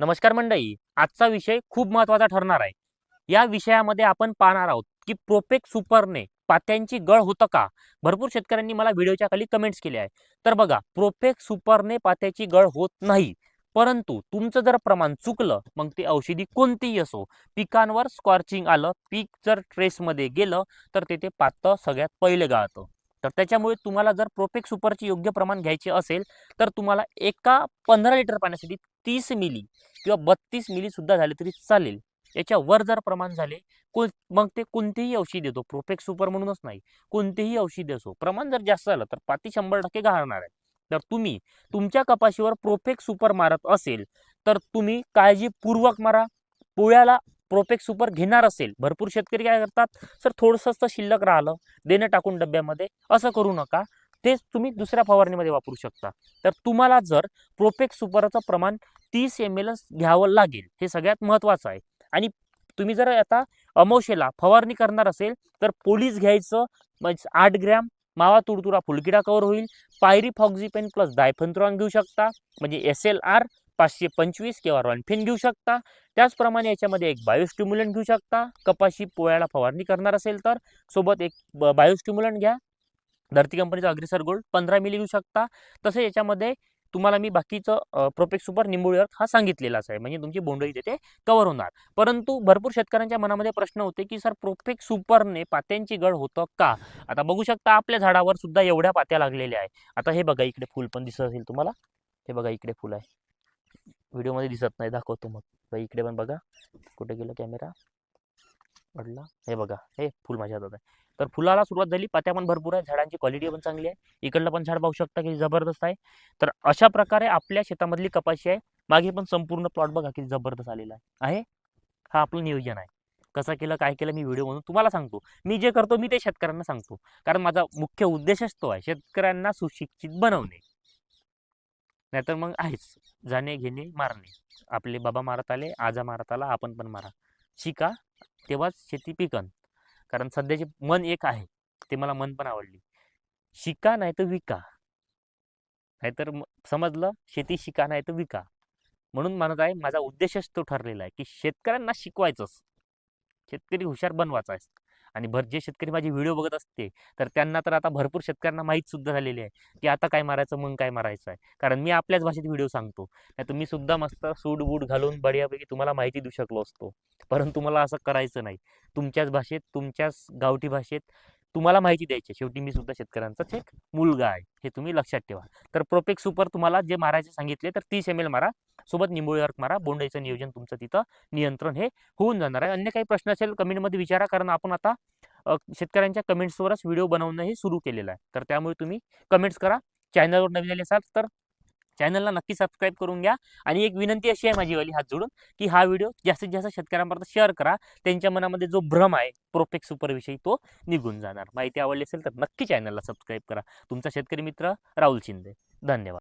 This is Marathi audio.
नमस्कार मंडळी आजचा विषय खूप महत्त्वाचा ठरणार आहे. या विषयामध्ये आपण पाहणार आहोत की प्रोपेक सुपरने पात्यांची गळ होतं का? भरपूर शेतकऱ्यांनी मला व्हिडिओच्या खाली कमेंट्स केले आहे तर बघा प्रोपेक सुपरने पात्याची गळ होत नाही परंतु तुमचं जर प्रमाण चुकलं मग ते औषधी कोणतीही असो पिकांवर स्कॉर्चिंग आलं पीक जर ट्रेसमध्ये गेलं तर तेथे पातं सगळ्यात पहिले गाळतं. तर त्याच्यामुळे तुम्हाला जर प्रोपेक सुपरचे योग्य प्रमाण घ्यायचे असेल तर तुम्हाला एका पंधरा लिटर पाण्यासाठी तीस मिली किंवा बत्तीस मिलीसुद्धा झाले तरी चालेल. याच्यावर जर प्रमाण झाले को मग ते कोणतेही औषध देतो. प्रोपेक सुपर म्हणूनच नाही कोणतेही औषध असो. प्रमाण जर जास्त झालं तर पाती शंभर टक्के घालणार आहे. तर तुम्ही तुमच्या कपाशीवर प्रोफेक सुपर मारत असेल तर तुम्ही काळजीपूर्वक मारा. पोळ्याला प्रोपेक सुपर घेणार असेल भरपूर शेतकरी काय करतात सर थोडंसं शिल्लक राहिलं देणं टाकून डब्यामध्ये असं करू नका. तेच तुम्ही दुसऱ्या फवारणीमध्ये वापरू शकता. तर तुम्हाला जर प्रोपेक सुपरचं प्रमाण तीस एम एल घ्यावं लागेल हे सगळ्यात महत्त्वाचं आहे. आणि तुम्ही जर आता अमोशेला फवारणी करणार असेल तर पोलीस घ्यायचं म्हणजे आठ ग्रॅम मावा तुडतुडा फुलकिडा कवर होईल. पायरी फॉक्झिपेन प्लस डायफेंथ्रॉन घेऊ शकता म्हणजे एस एल आर पाचशे पंचवीस किंवा रॉनफेन घेऊ शकता. त्याचप्रमाणे याच्यामध्ये एक बायोस्टिम्युलंट घेऊ शकता. कपाशी पोळ्याला फवारणी करणार असेल तर सोबत एक बायोस्टिम्युलंट घ्या. धरती कंपनीचा अग्रेसर गोल्ड पंधरा मिली घेऊ शकता. तसं याच्यामध्ये तुम्हाला मी बाकीचं प्रोपेक्स सुपर निंबोळीवर हा सांगितलेलाच आहे. म्हणजे तुमची बोंडळी तिथे कव्हर होणार. परंतु भरपूर शेतकऱ्यांच्या मनामध्ये प्रश्न होते की सर प्रोफेक्स सुपरने पात्यांची गळ होतं का? आता बघू शकता आपल्या झाडावर सुद्धा एवढ्या पात्या लागलेल्या आहे आता हे बघा इकडे फुल पण दिसत असेल तुम्हाला? हे बघा इकडे फुल आहे. व्हिडिओमध्ये दिसत नाही दाखवतो मग. बाई इकडे पण बघा. कुठे गेला कॅमेरा? पडला. हे बघा. हे फुल माझ्या हातात आहे. तर फुलाला सुरुवात झाली. पात्या पण भरपूर आहे. झाडांची क्वालिटी पण चांगली आहे. इकडलं पण झाड पाहू शकता की जबरदस्त आहे. तर अशा प्रकारे आपल्या शेतामधली कपाशी आहे. मागे पण संपूर्ण प्लॉट बघा की जबरदस्त आलेला आहे. हा आपलं नियोजन आहे. कसं केलं काय केलं मी व्हिडिओ म्हणून तुम्हाला सांगतो. मी जे करतो मी ते शेतकऱ्यांना सांगतो. कारण माझा मुख्य उद्देशच तो आहे. शेतकऱ्यांना सुशिक्षित बनवणे. नाहीतर मग आहेच. जाणे घेणे मारणे. आपले बाबा मारत आले आजा मारत आला आपण पण मारा. शिका तेव्हाच शेती पिकन. कारण सध्याचे मन एक आहे ते मला मन पण आवडली. शिका नाही तर विका. नाहीतर समजलं? शेती शिका नाही तर विका. म्हणून म्हणत आहे माझा उद्देशच तो ठरलेला आहे की शेतकऱ्यांना शिकवायचंच. शेतकरी हुशार बनवायचा आहे. आणि भर जे शेतकरी माझे व्हिडिओ बघत असते तर त्यांना तर आता भरपूर शेतकऱ्यांना माहीत सुद्धा झालेली आहे की आता काय मारायचं मग काय मारायचं आहे. कारण मी आपल्याच भाषेत व्हिडिओ सांगतो. नाही तुम्ही सुद्धा मस्त सूट बूट घालून बढियापैकी तुम्हाला माहिती देऊ शकलो असतो. परंतु मला असं करायचं नाही. तुमच्याच भाषेत तुमच्याच गावठी भाषेत तुम्हाला माहिती द्यायची शेवटी मी सुद्धा शेतकऱ्यांचाच एक मुलगा आहे. हे तुम्ही लक्षात ठेवा. तर प्रोपेक सुपर तुम्हाला जे मारायचे सांगितले तर तीस एम एल मारा. सोबत निंबोळी अर्क मारा. बोंडाईचं नियोजन तुमचं तिथं नियंत्रण हे होऊन जाणार आहे. अन्य काही प्रश्न असेल कमेंटमध्ये विचारा. कारण आपण आता शेतकऱ्यांच्या कमेंट्सवरच व्हिडिओ बनवणं हे सुरू केलेलं आहे. तर त्यामुळे तुम्ही कमेंट्स करा. चॅनलवर नवीन आले असाल तर चॅनलला नक्की सबस्क्राईब करून घ्या. आणि एक विनंती अशी आहे माझीवाली हात जोडून की हा व्हिडिओ जास्तीत जास्त शेतकऱ्यांपर्यंत शेअर करा. त्यांच्या मनामध्ये जो भ्रम आहे प्रोफेक्स सुपरविषयी तो निघून जाणार. माहिती आवडली असेल तर नक्की चॅनलला सबस्क्राईब करा. तुमचा शेतकरी मित्र राहुल शिंदे. धन्यवाद.